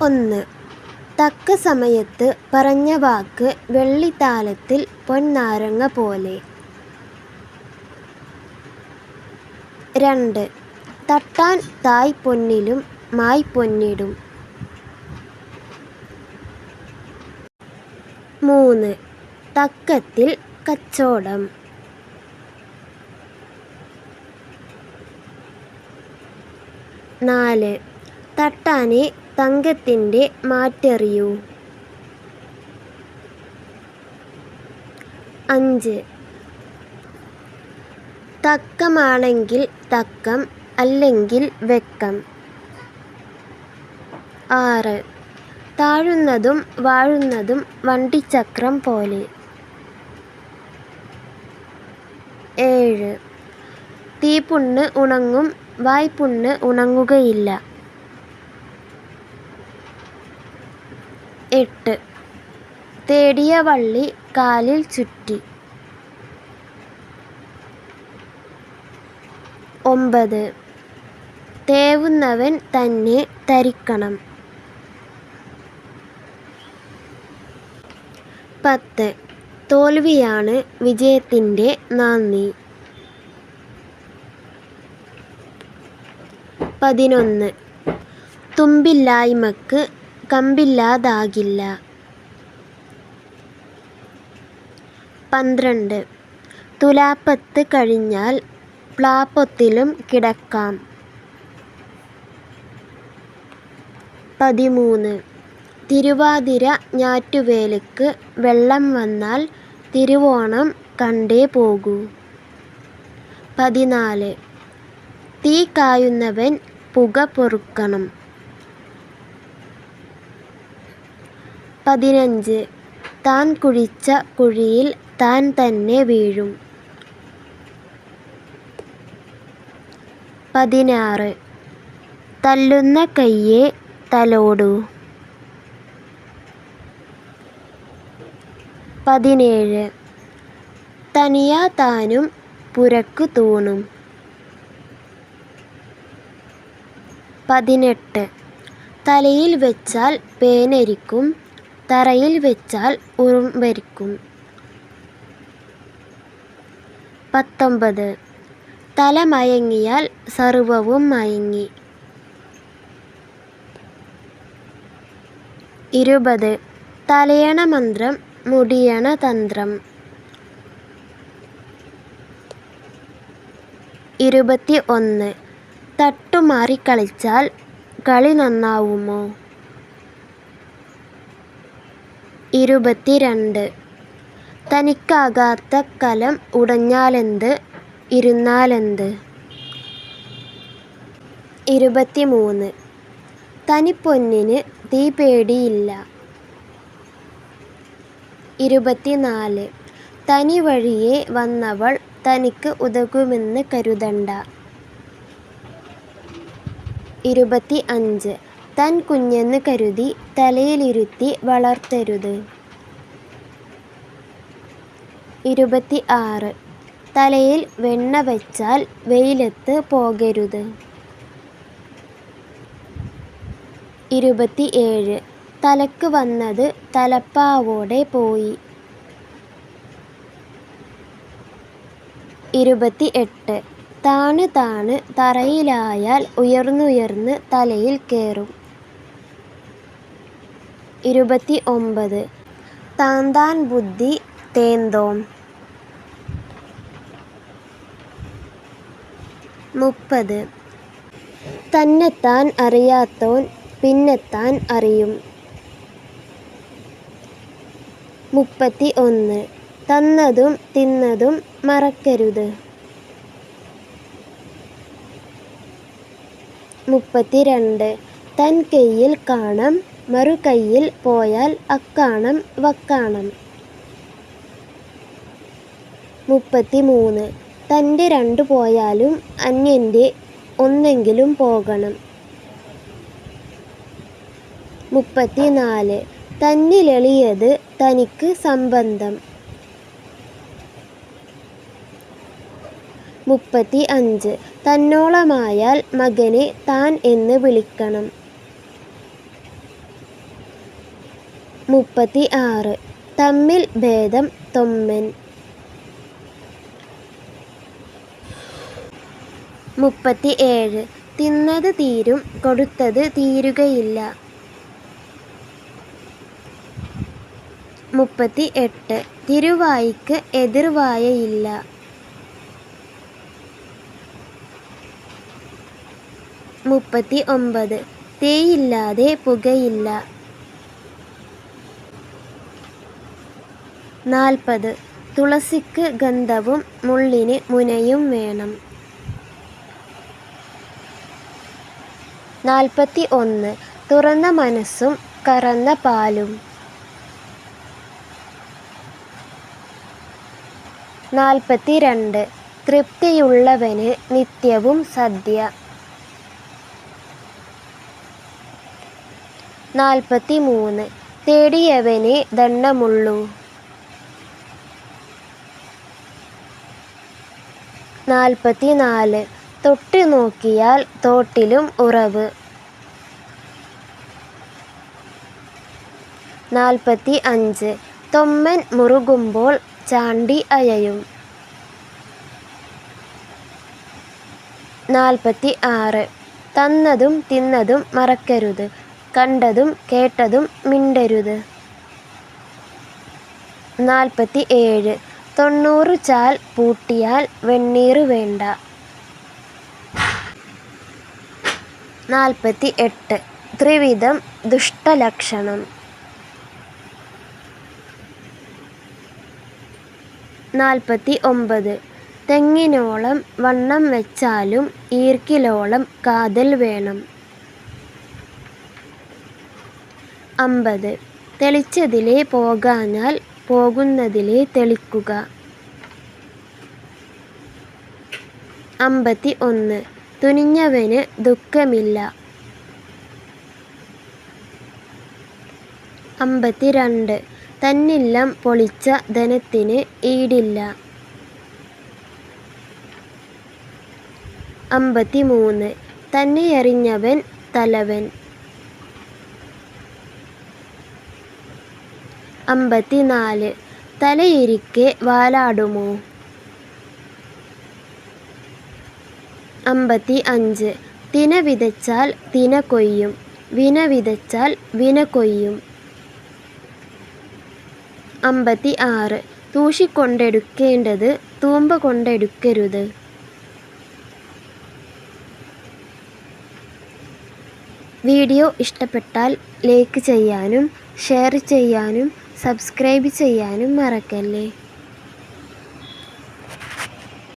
ഒന്ന്. തക്ക സമയത്ത് പറഞ്ഞ വാക്ക് വെള്ളിത്താലത്തിൽ പൊന്നാരങ്ങ പോലെ. രണ്ട്. തട്ടാൻ തായ് പൊന്നിലും മായി പൊന്നിടും. മൂന്ന്. തക്കത്തിൽ കച്ചോടം. നാല്. തട്ടാനെ തങ്കത്തിന്റെ മാറ്ററിയൂ. അഞ്ച്. തക്കമാണെങ്കിൽ തക്കം അല്ലെങ്കിൽ വെക്കം. ആറ്. താഴുന്നതും വാഴുന്നതും വണ്ടിച്ചക്രം പോലെ. ഏഴ്. തീപുണ്ണ് ഉണങ്ങും വായ്പുണ്ണ് ഉണങ്ങുകയില്ല. എട്ട്. തേടിയ വള്ളി കാലിൽ ചുറ്റി. ഒമ്പത്. തേവുന്നവൻ തന്നെ തരിക്കണം പത്ത്. തോൽവിയാണ് വിജയത്തിന്റെ നന്ദി. പതിനൊന്ന്. തുമ്പില്ലായ്മക്ക് കമ്പില്ലാതാകില്ല. പന്ത്രണ്ട്. തുലാപ്പത്ത് കഴിഞ്ഞാൽ പ്ലാപ്പത്തിലും കിടക്കാം. പതിമൂന്ന്. തിരുവാതിര ഞാറ്റുവേലയ്ക്ക് വെള്ളം വന്നാൽ തിരുവോണം കണ്ടേ പോകൂ. പതിനാല്. തീ കായുന്നവൻ പുക പൊറുക്കണം. പതിനഞ്ച്. താൻ കുഴിച്ച കുഴിയിൽ താൻ തന്നെ വീഴും. പതിനാറ്. തല്ലുന്ന കയ്യെ തലോടൂ. പതിനേഴ്. തനിയാ താനും പുരക്കു തൂണും. പതിനെട്ട്. തലയിൽ വെച്ചാൽ പേനരിക്കും. തറയിൽ വെച്ചാൽ ഉറുമ്പരിക്കും. പത്തൊമ്പത്. തല മയങ്ങിയാൽ സർവവും മയങ്ങി. ഇരുപത്. തലയണ മന്ത്രം മുടിയണ തന്ത്രം. ഇരുപത്തി ഒന്ന് തട്ടുമാറി കളിച്ചാൽ കളി നന്നാവുമോ? ഇരുപത്തിരണ്ട്. തനിക്കാകാത്ത കലം ഉടഞ്ഞാലെന്ത് ഇരുന്നാലെന്ത്? ഇരുപത്തിമൂന്ന്. തനിപ്പൊന്നിന് തീ പേടിയില്ല. ഇരുപത്തിനാല്. തനി വഴിയെ വന്നവൾ തനിക്ക് ഉതകുമെന്ന് കരുതണ്ട. ഇരുപത്തി അഞ്ച് തൻ കുഞ്ഞെന്ന് കരുതി തലയിലിരുത്തി വളർത്തരുത്. ഇരുപത്തി ആറ് തലയിൽ വെണ്ണ വച്ചാൽ വെയിലത്ത് പോകരുത്. ഇരുപത്തി ഏഴ് തലക്ക് വന്നത് തലപ്പാവോടെ പോയി. ഇരുപത്തി എട്ട് താണ് താണ് തറയിലായാൽ ഉയർന്നുയർന്ന് തലയിൽ കയറും ഇരുപത്തി ഒമ്പത് താന്താൻ ബുദ്ധി തേന്തോം. മുപ്പത്. തന്നെത്താൻ അറിയാത്തോൻ പിന്നെത്താൻ അറിയും. മുപ്പത്തി ഒന്ന് തന്നതും തിന്നതും മറക്കരുത്. മുപ്പത്തിരണ്ട്. തൻ കയ്യിൽ കാണം മറു കയ്യിൽ പോയാൽ അക്കാണം വക്കാണം. മുപ്പത്തിമൂന്ന്. തന്റെ രണ്ടു പോയാലും അന്യന്റെ ഒന്നെങ്കിലും പോകണം. മുപ്പത്തിനാല്. തന്നിലെളിയത് തനിക്ക് സംബന്ധം. മുപ്പത്തി അഞ്ച് തന്നോളമായാൽ മകനെ താൻ എന്ന് വിളിക്കണം. മുപ്പത്തി ആറ് തമ്മിൽ ഭേദം തൊമ്മൻ. മുപ്പത്തി ഏഴ് തിന്നത് തീരും കൊടുത്തത് തീരുകയില്ല. മുപ്പത്തി എട്ട് തിരുവായിക്ക് എതിർവായയില്ല. മുപ്പത്തി ഒമ്പത് തേയില്ലാതെ പുകയില്ല. നാൽപ്പത്. തുളസിക്ക് ഗന്ധവും മുള്ളിന് മുനയും വേണം. നാൽപ്പത്തി ഒന്ന് തുറന്ന മനസ്സും കറന്ന പാലും. നാൽപ്പത്തി രണ്ട് തൃപ്തിയുള്ളവന് നിത്യവും സദ്യ. നാൽപ്പത്തി മൂന്ന് തേടിയവന് ദണ്ഡമുള്ളൂ. നാൽപ്പത്തി നാല് തൊട്ടു നോക്കിയാൽ തോട്ടിലും ഉറവ്. നാൽപ്പത്തി അഞ്ച് തൊമ്മൻ മുറുകുമ്പോൾ ചാണ്ടി അയയും. നാൽപ്പത്തി ആറ് തന്നതും തിന്നതും മറക്കരുത്. കണ്ടതും കേട്ടതും മിണ്ടരുത്. നാൽപ്പത്തി ഏഴ് തൊണ്ണൂറ് ചാൽ പൂട്ടിയാൽ വെണ്ണീറ് വേണ്ട. നാൽപ്പത്തി എട്ട് ത്രിവിധം ദുഷ്ടലക്ഷണം. നാൽപ്പത്തി ഒമ്പത് തെങ്ങിനോളം വണ്ണം വെച്ചാലും ഈർക്കിലോളം കാതൽ വേണം. അമ്പത്. തെളിച്ചതിലേ പോകാഞ്ഞാൽ പോകുന്നതിലേ തെളിക്കുക. അമ്പത്തി ഒന്ന് തുനിഞ്ഞവന് ദുഃഖമില്ല. അമ്പത്തി രണ്ട് തന്നില്ലം പൊളിച്ച ധനത്തിന് ഈടില്ല. അമ്പത്തി മൂന്ന് തന്നെയറിഞ്ഞവൻ തലവൻ. അമ്പത്തിനാല്. തലയിരിക്കെ വാലാടുമോ? അമ്പത്തി അഞ്ച് തിന വിതച്ചാൽ തിന കൊയ്യും. വിന വിതച്ചാൽ വിന കൊയ്യും. അമ്പത്തി ആറ് തൂഷിക്കൊണ്ടെടുക്കേണ്ടത് തൂമ്പ കൊണ്ടെടുക്കരുത്. വീഡിയോ ഇഷ്ടപ്പെട്ടാൽ ലൈക്ക് ചെയ്യാനും ഷെയർ ചെയ്യാനും സബ്സ്ക്രൈബ് ചെയ്യാനും മറക്കല്ലേ?